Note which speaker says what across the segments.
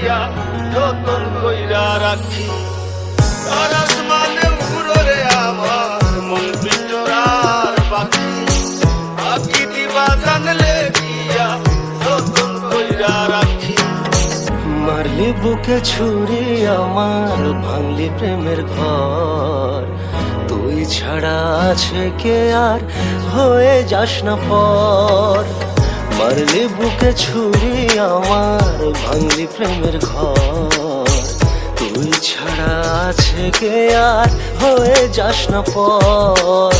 Speaker 1: জানলে গিয়া যতন কইরা রাখি। আমার মন রাখি।
Speaker 2: মারলি বুকে ছুরি আমার, ভাঙলি প্রেমের ঘর। তুই ছাড়া আছে কে আর, হয়ে যাস না পর। মারলি বুকে ছুরি, আমার ভাঙলি প্রেমের ঘর। তুই ছাড়া আছে কে আর হয়ে যাস না পর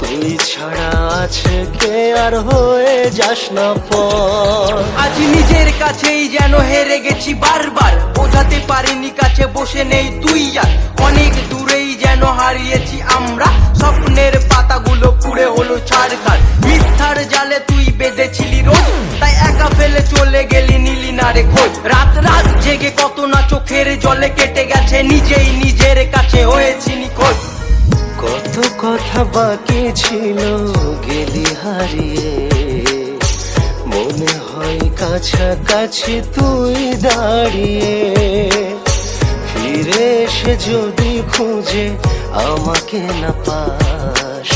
Speaker 2: তুই ছাড়া আছে কে আর হয়ে যাস না পর
Speaker 3: আজ নিজের কাছেই যেন হেরে গেছি বারবার। বোঝাতে পারিনি কাছে বসে নেই তুই আর। অনেক দূরেই যেন হারিয়েছি আমরা। স্বপ্নের পাতাগুলো পুড়ে হলো ছাড়খার। মিথ্যার জালে তুই বেঁধেছিলি নীলি না রে খোঁজ রাত রাত জেগে কত না চোখের জলে কেটে গেছে, নিজেই নিজের কাছে হয়েছি নিখোঁজ।
Speaker 2: কত কথা বাকি ছিল, গেলি হারিয়ে। মনে হয় কাছাকাছি তুই দাঁড়িয়ে। ফিরে এসে যদি খুঁজে আমাকে না পাস,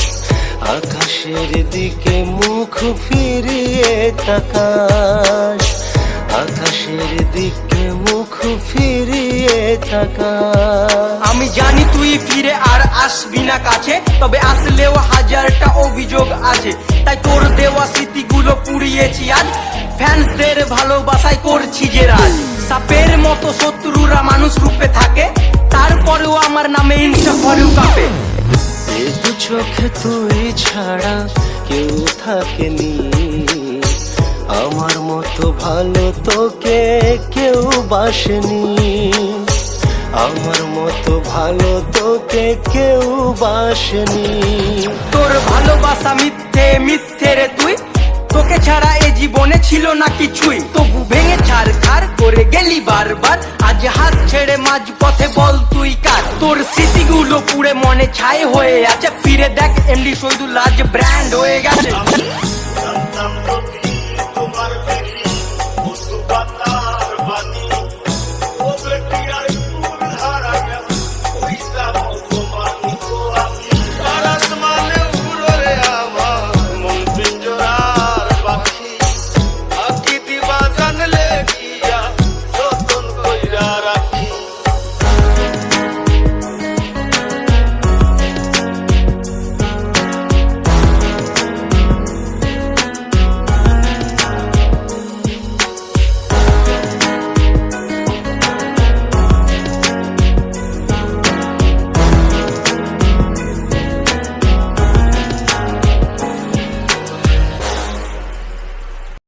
Speaker 2: আকাশের দিকে মুখ ফিরিয়ে তাকাস। আকাশের দিকে মুখ ফিরিয়ে তাকাস
Speaker 3: আমি জানি তুই ফিরে আর আসবি না কাছে তবে আসলেও হাজারটা অভিযোগ আছে। তাই তোর দেওয়া স্মৃতিগুলো পুড়িয়েছি আজ। ফ্যান্সদের ভালোবাসায় করছি যে রাজ। সাপের মতো শত্রুরা মানুষ রূপে থাকে তারপরেও আমার নামে হিংসা করেও কাঁপে।
Speaker 2: চোখে তুই ছাড়া কেউ থাকেনি। আমার মতো ভালো তোকে কেউ বাসেনি আমার মতো ভালো তোকে কেউ বাসেনি
Speaker 3: তোর ভালোবাসা মিথ্যে মিথ্যে রে তুই তোকে ছাড়া এ জীবনে ছিল না কিছুই তবু ভেঙে ছাড় খার করে গেলি বারবার আজ হাত ছেড়ে মাঝ পথে বল তুই কার তোর স্মৃতিগুলো পুড়ে মনে ছাই হয়ে আছে ফিরে দেখ এমডি শহীদুল আজ ব্র্যান্ড হয়ে গেছে